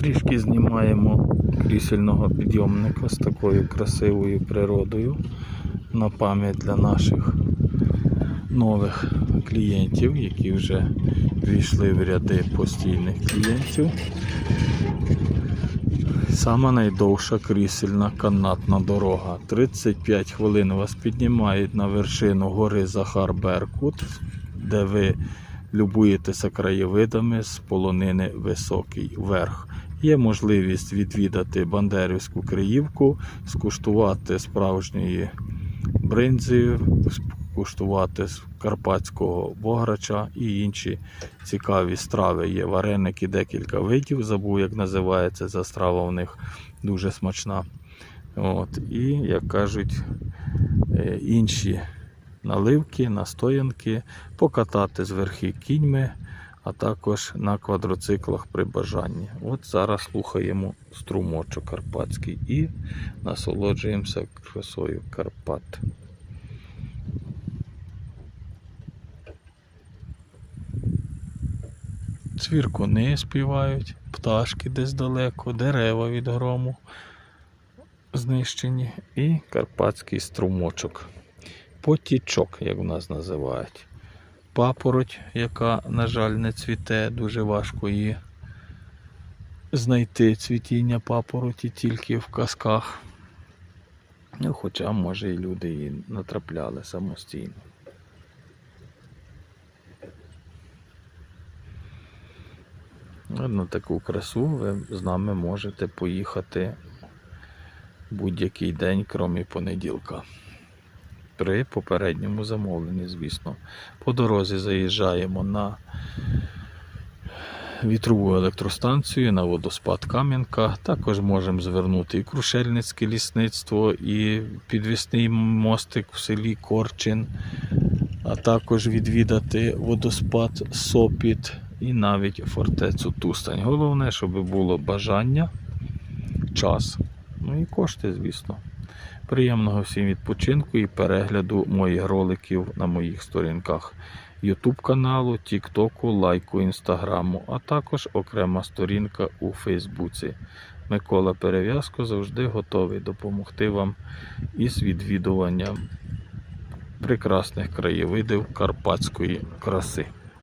Трішки знімаємо крісельного підйомника з такою красивою природою на пам'ять для наших нових клієнтів, які вже війшли в ряди постійних клієнтів. Сама найдовша крісельна канатна дорога. 35 хвилин вас піднімають на вершину гори Захар Беркут, де ви любуєтеся краєвидами з полонини Високий верх. Є можливість відвідати Бандерівську Криївку, скуштувати справжньої бринзи, скуштувати карпатського бограча і інші цікаві страви. Є вареники, декілька видів, забув, як називається ця страва у них дуже смачна. От. І, як кажуть, е, інші наливки, настоянки, покатати з верхи кіньми, а також на квадроциклах при бажанні. От зараз слухаємо струмочок карпатський і насолоджуємося красою Карпат. Цвіркуни співають, пташки десь далеко, дерева від грому знищені і карпатський струмочок. Потічок, як в нас називають. Папороть, яка, на жаль, не цвіте, дуже важко її знайти цвітіння папороті тільки в казках. Ну, хоча, може, і люди її натрапляли самостійно. На таку красу ви з нами можете поїхати будь-який день, крім понеділка. При попередньому замовленні, звісно. По дорозі заїжджаємо на вітрову електростанцію, на водоспад Кам'янка. Також можемо звернути і Крушельницьке лісництво, і підвісний мостик в селі Корчин, а також відвідати водоспад Сопіт і навіть фортецю Тустань. Головне, щоб було бажання, час, ну і кошти, звісно. Приємного всім відпочинку і перегляду моїх роликів на моїх сторінках YouTube каналу, TikTok, лайку, Інстаграму, а також окрема сторінка у Фейсбуці. Микола Перев'язко завжди готовий допомогти вам із відвідуванням прекрасних краєвидів карпатської краси.